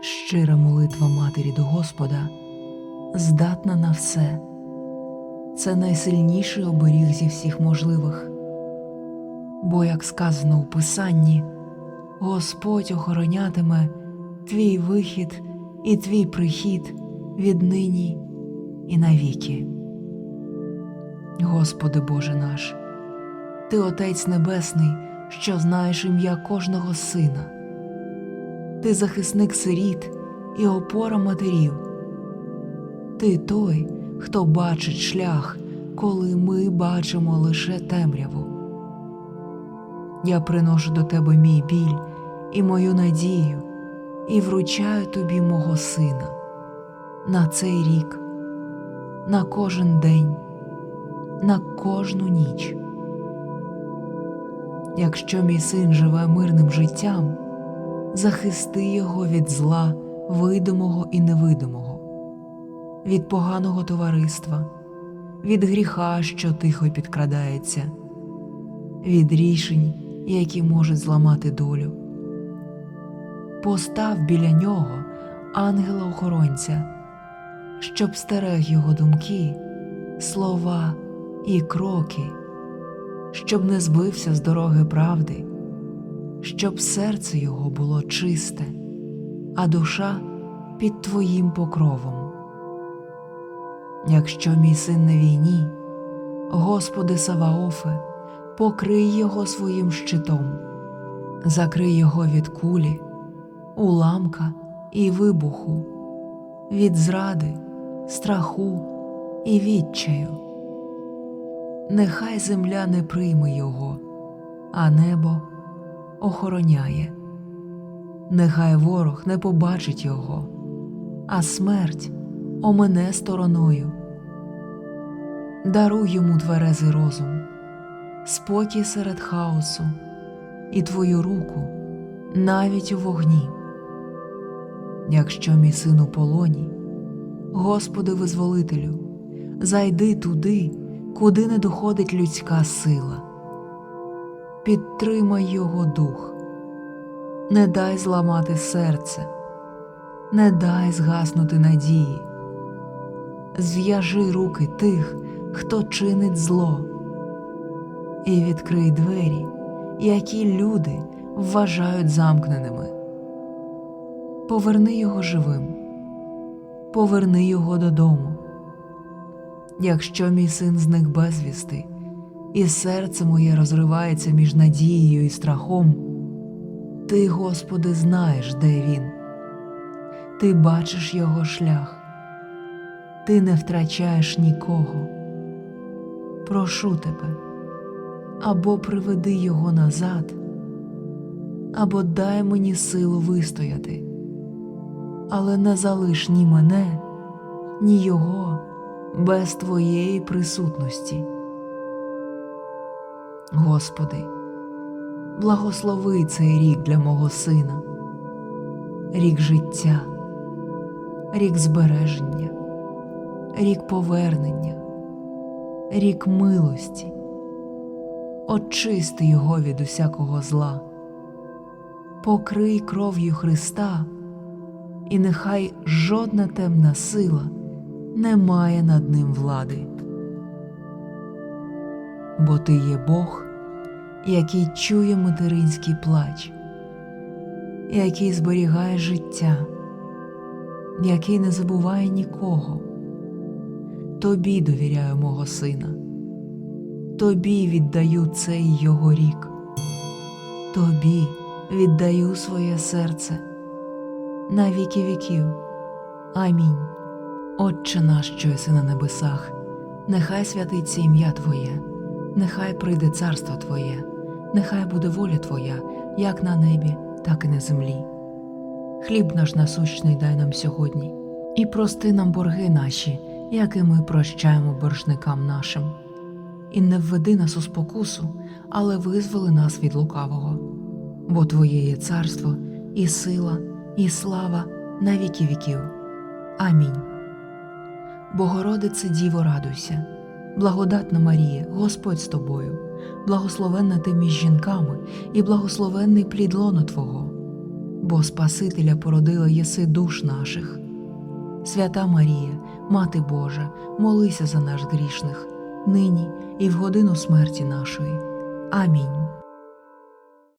Щира молитва Матері до Господа здатна на все. Це найсильніший оберіг зі всіх можливих. Бо, як сказано у Писанні, Господь охоронятиме твій вихід і твій прихід віднині і навіки. Господи Боже наш, Ти Отець Небесний, що знаєш ім'я кожного сина. Ти захисник сиріт і опора матерів. Ти той, хто бачить шлях, коли ми бачимо лише темряву. Я приношу до тебе мій біль і мою надію і вручаю тобі мого сина на цей рік, на кожен день, на кожну ніч. Якщо мій син живе мирним життям, захисти його від зла, видимого і невидимого, від поганого товариства, від гріха, що тихо підкрадається, від рішень, які можуть зламати долю. Постав біля нього ангела-охоронця, щоб стерег його думки, слова і кроки, щоб не збився з дороги правди щоб серце його було чисте, а душа під твоїм покровом. Якщо мій син на війні, Господи Саваофе, покрий його своїм щитом, закрий його від кулі, уламка і вибуху, від зради, страху і відчаю. Нехай земля не прийме його, а небо охороняє. Нехай ворог не побачить його, а смерть омине стороною. Даруй йому тверезий розум, спокій серед хаосу і твою руку навіть у вогні. Якщо мій син у полоні, Господи визволителю, зайди туди, куди не доходить людська сила підтримай його дух, не дай зламати серце, не дай згаснути надії, зв'яжи руки тих, хто чинить зло, і відкрий двері, які люди вважають замкненими. Поверни його живим, поверни його додому. Якщо мій син зник безвісти, і серце моє розривається між надією і страхом. Ти, Господи, знаєш, де він, ти бачиш його шлях, ти не втрачаєш нікого. Прошу тебе, або приведи його назад, або дай мені силу вистояти, але не залиш ні мене, ні його без Твоєї присутності. Господи, благослови цей рік для мого сина, рік життя, рік збереження, рік повернення, рік милості, очисти його від усякого зла, покрий кров'ю Христа, і нехай жодна темна сила не має над ним влади бо ти є Бог, який чує материнський плач, який зберігає життя, який не забуває нікого. Тобі довіряю мого сина, тобі віддаю цей його рік, тобі віддаю своє серце на віки віків. Амінь. Отче наш, що єси на небесах, нехай святиться ім'я Твоє нехай прийде царство Твоє, нехай буде воля Твоя, як на небі, так і на землі. Хліб наш насущний дай нам сьогодні, і прости нам борги наші, як і ми прощаємо боржникам нашим. І не введи нас у спокусу, але визволи нас від лукавого, бо Твоє є царство, і сила, і слава на віки віків. Амінь. Богородице Діво, радуйся благодатна Марія, Господь з тобою, благословенна ти між жінками і благословенний плід лона Твого, бо Спасителя породила єси душ наших. Свята Марія, Мати Божа, молися за нас грішних, нині і в годину смерті нашої. Амінь.